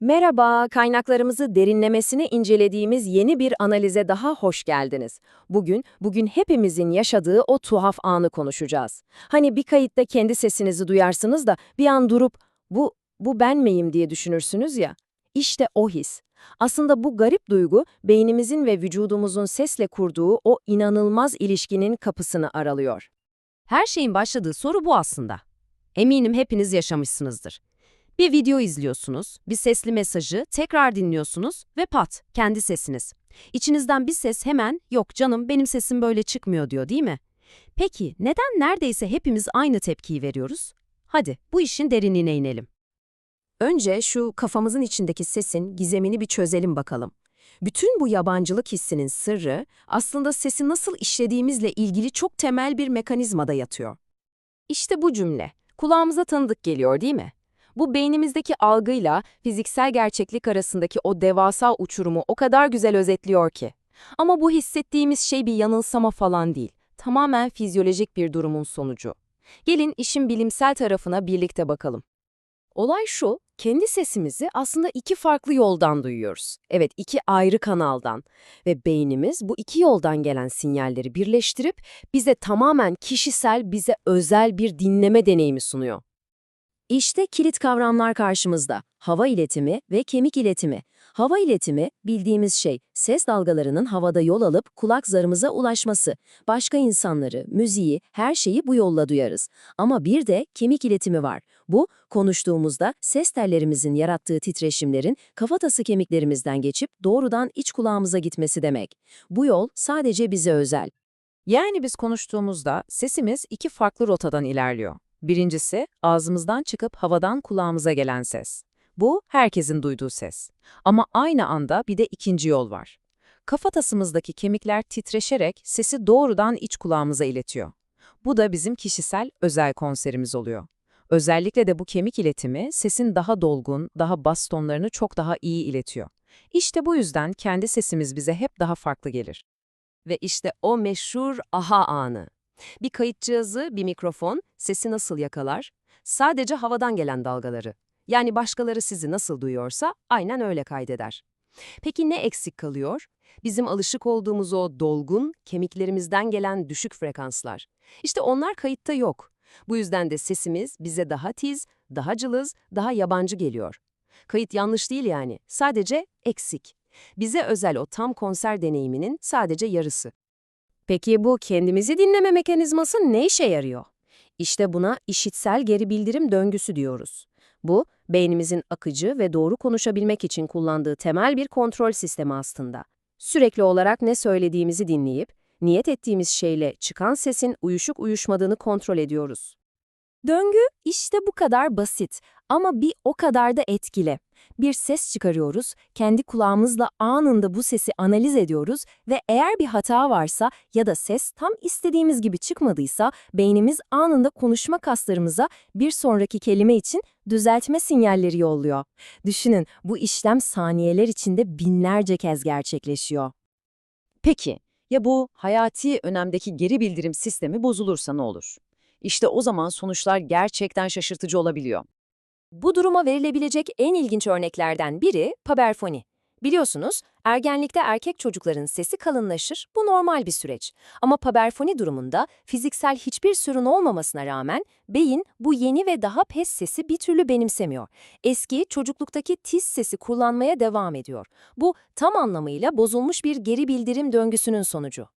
Merhaba, kaynaklarımızı derinlemesine incelediğimiz yeni bir analize daha hoş geldiniz. Bugün, bugün hepimizin yaşadığı o tuhaf anı konuşacağız. Hani bir kayıtta kendi sesinizi duyarsınız da bir an durup, bu, bu ben miyim diye düşünürsünüz ya. İşte o his. Aslında bu garip duygu, beynimizin ve vücudumuzun sesle kurduğu o inanılmaz ilişkinin kapısını aralıyor. Her şeyin başladığı soru bu aslında. Eminim hepiniz yaşamışsınızdır. Bir video izliyorsunuz, bir sesli mesajı tekrar dinliyorsunuz ve pat, kendi sesiniz. İçinizden bir ses hemen, yok canım benim sesim böyle çıkmıyor diyor değil mi? Peki neden neredeyse hepimiz aynı tepkiyi veriyoruz? Hadi bu işin derinliğine inelim. Önce şu kafamızın içindeki sesin gizemini bir çözelim bakalım. Bütün bu yabancılık hissinin sırrı aslında sesi nasıl işlediğimizle ilgili çok temel bir mekanizmada yatıyor. İşte bu cümle. Kulağımıza tanıdık geliyor değil mi? Bu beynimizdeki algıyla fiziksel gerçeklik arasındaki o devasa uçurumu o kadar güzel özetliyor ki. Ama bu hissettiğimiz şey bir yanılsama falan değil. Tamamen fizyolojik bir durumun sonucu. Gelin işin bilimsel tarafına birlikte bakalım. Olay şu, kendi sesimizi aslında iki farklı yoldan duyuyoruz. Evet, iki ayrı kanaldan. Ve beynimiz bu iki yoldan gelen sinyalleri birleştirip bize tamamen kişisel, bize özel bir dinleme deneyimi sunuyor. İşte kilit kavramlar karşımızda. Hava iletimi ve kemik iletimi. Hava iletimi, bildiğimiz şey, ses dalgalarının havada yol alıp kulak zarımıza ulaşması. Başka insanları, müziği, her şeyi bu yolla duyarız. Ama bir de kemik iletimi var. Bu, konuştuğumuzda ses tellerimizin yarattığı titreşimlerin kafatası kemiklerimizden geçip doğrudan iç kulağımıza gitmesi demek. Bu yol sadece bize özel. Yani biz konuştuğumuzda sesimiz iki farklı rotadan ilerliyor. Birincisi, ağzımızdan çıkıp havadan kulağımıza gelen ses. Bu, herkesin duyduğu ses. Ama aynı anda bir de ikinci yol var. Kafatasımızdaki kemikler titreşerek sesi doğrudan iç kulağımıza iletiyor. Bu da bizim kişisel, özel konserimiz oluyor. Özellikle de bu kemik iletimi sesin daha dolgun, daha bas tonlarını çok daha iyi iletiyor. İşte bu yüzden kendi sesimiz bize hep daha farklı gelir. Ve işte o meşhur aha anı. Bir kayıt cihazı, bir mikrofon sesi nasıl yakalar? Sadece havadan gelen dalgaları. Yani başkaları sizi nasıl duyuyorsa aynen öyle kaydeder. Peki ne eksik kalıyor? Bizim alışık olduğumuz o dolgun, kemiklerimizden gelen düşük frekanslar. İşte onlar kayıtta yok. Bu yüzden de sesimiz bize daha tiz, daha cılız, daha yabancı geliyor. Kayıt yanlış değil yani, sadece eksik. Bize özel o tam konser deneyiminin sadece yarısı. Peki bu kendimizi dinleme mekanizması ne işe yarıyor? İşte buna işitsel geri bildirim döngüsü diyoruz. Bu, beynimizin akıcı ve doğru konuşabilmek için kullandığı temel bir kontrol sistemi aslında. Sürekli olarak ne söylediğimizi dinleyip, niyet ettiğimiz şeyle çıkan sesin uyuşuk uyuşmadığını kontrol ediyoruz. Döngü işte bu kadar basit ama bir o kadar da etkili. Bir ses çıkarıyoruz, kendi kulağımızla anında bu sesi analiz ediyoruz ve eğer bir hata varsa ya da ses tam istediğimiz gibi çıkmadıysa beynimiz anında konuşma kaslarımıza bir sonraki kelime için düzeltme sinyalleri yolluyor. Düşünün bu işlem saniyeler içinde binlerce kez gerçekleşiyor. Peki, ya bu hayati önemdeki geri bildirim sistemi bozulursa ne olur? İşte o zaman sonuçlar gerçekten şaşırtıcı olabiliyor. Bu duruma verilebilecek en ilginç örneklerden biri paberfoni. Biliyorsunuz, ergenlikte erkek çocukların sesi kalınlaşır, bu normal bir süreç. Ama paberfoni durumunda fiziksel hiçbir sorun olmamasına rağmen beyin bu yeni ve daha pes sesi bir türlü benimsemiyor. Eski, çocukluktaki tiz sesi kullanmaya devam ediyor. Bu tam anlamıyla bozulmuş bir geri bildirim döngüsünün sonucu.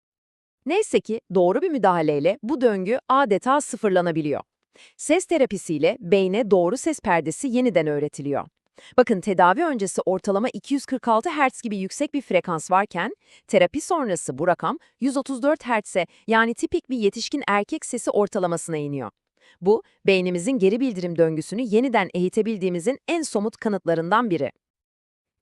Neyse ki doğru bir müdahaleyle bu döngü adeta sıfırlanabiliyor. Ses terapisiyle beyne doğru ses perdesi yeniden öğretiliyor. Bakın tedavi öncesi ortalama 246 Hz gibi yüksek bir frekans varken, terapi sonrası bu rakam 134 Hz'e yani tipik bir yetişkin erkek sesi ortalamasına iniyor. Bu, beynimizin geri bildirim döngüsünü yeniden eğitebildiğimizin en somut kanıtlarından biri.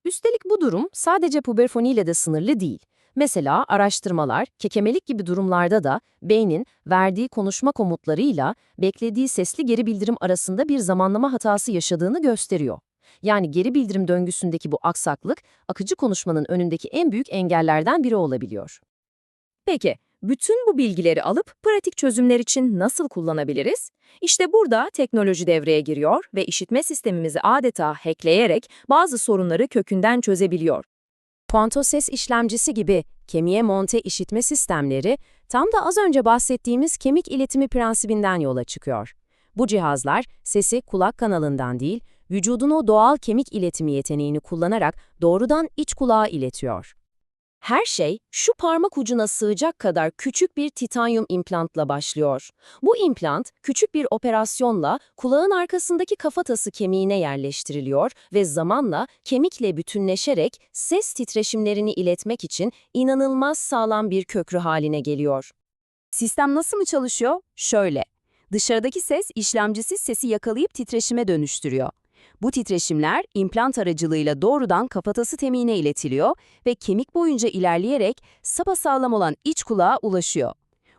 Üstelik bu durum sadece puberfoniyle de sınırlı değil. Mesela araştırmalar, kekemelik gibi durumlarda da beynin verdiği konuşma komutlarıyla beklediği sesli geri bildirim arasında bir zamanlama hatası yaşadığını gösteriyor. Yani geri bildirim döngüsündeki bu aksaklık, akıcı konuşmanın önündeki en büyük engellerden biri olabiliyor. Peki, Bütün bu bilgileri alıp pratik çözümler için nasıl kullanabiliriz? İşte burada teknoloji devreye giriyor ve işitme sistemimizi adeta hackleyerek bazı sorunları kökünden çözebiliyor. Kuanto ses işlemcisi gibi kemiğe monte işitme sistemleri tam da az önce bahsettiğimiz kemik iletimi prensibinden yola çıkıyor. Bu cihazlar sesi kulak kanalından değil, vücudun o doğal kemik iletimi yeteneğini kullanarak doğrudan iç kulağa iletiyor. Her şey şu parmak ucuna sığacak kadar küçük bir titanyum implantla başlıyor. Bu implant küçük bir operasyonla kulağın arkasındaki kafatası kemiğine yerleştiriliyor ve zamanla kemikle bütünleşerek ses titreşimlerini iletmek için inanılmaz sağlam bir köprü haline geliyor. Sistem nasıl mı çalışıyor? Şöyle. Dışarıdaki ses işlemcisi sesi yakalayıp titreşime dönüştürüyor. Bu titreşimler implant aracılığıyla doğrudan kafatası temiğine iletiliyor ve kemik boyunca ilerleyerek sapasağlam olan iç kulağa ulaşıyor.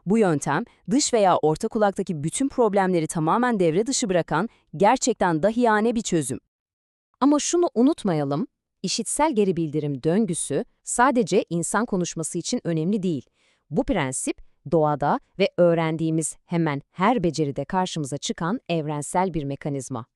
Bu yöntem dış veya orta kulaktaki bütün problemleri tamamen devre dışı bırakan gerçekten dahiyane bir çözüm. Ama şunu unutmayalım, işitsel geri bildirim döngüsü sadece insan konuşması için önemli değil. Bu prensip doğada ve öğrendiğimiz hemen her beceride karşımıza çıkan evrensel bir mekanizma.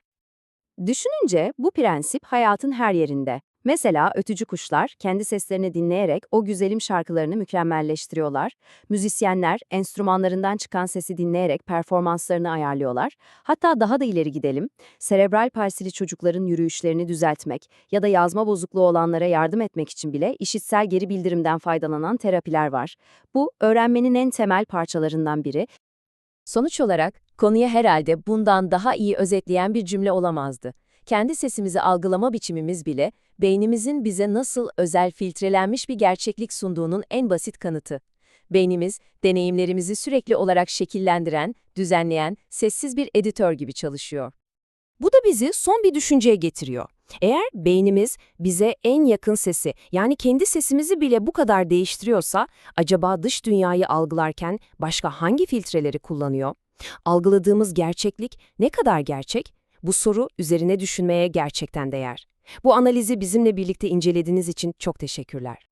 Düşününce bu prensip hayatın her yerinde. Mesela ötücü kuşlar kendi seslerini dinleyerek o güzelim şarkılarını mükemmelleştiriyorlar. Müzisyenler enstrümanlarından çıkan sesi dinleyerek performanslarını ayarlıyorlar. Hatta daha da ileri gidelim. Serebral palsili çocukların yürüyüşlerini düzeltmek ya da yazma bozukluğu olanlara yardım etmek için bile işitsel geri bildirimden faydalanan terapiler var. Bu öğrenmenin en temel parçalarından biri Sonuç olarak konuya herhalde bundan daha iyi özetleyen bir cümle olamazdı. Kendi sesimizi algılama biçimimiz bile beynimizin bize nasıl özel filtrelenmiş bir gerçeklik sunduğunun en basit kanıtı. Beynimiz, deneyimlerimizi sürekli olarak şekillendiren, düzenleyen, sessiz bir editör gibi çalışıyor. Bu da bizi son bir düşünceye getiriyor. Eğer beynimiz bize en yakın sesi, yani kendi sesimizi bile bu kadar değiştiriyorsa, acaba dış dünyayı algılarken başka hangi filtreleri kullanıyor? Algıladığımız gerçeklik ne kadar gerçek? Bu soru üzerine düşünmeye gerçekten değer. Bu analizi bizimle birlikte incelediğiniz için çok teşekkürler.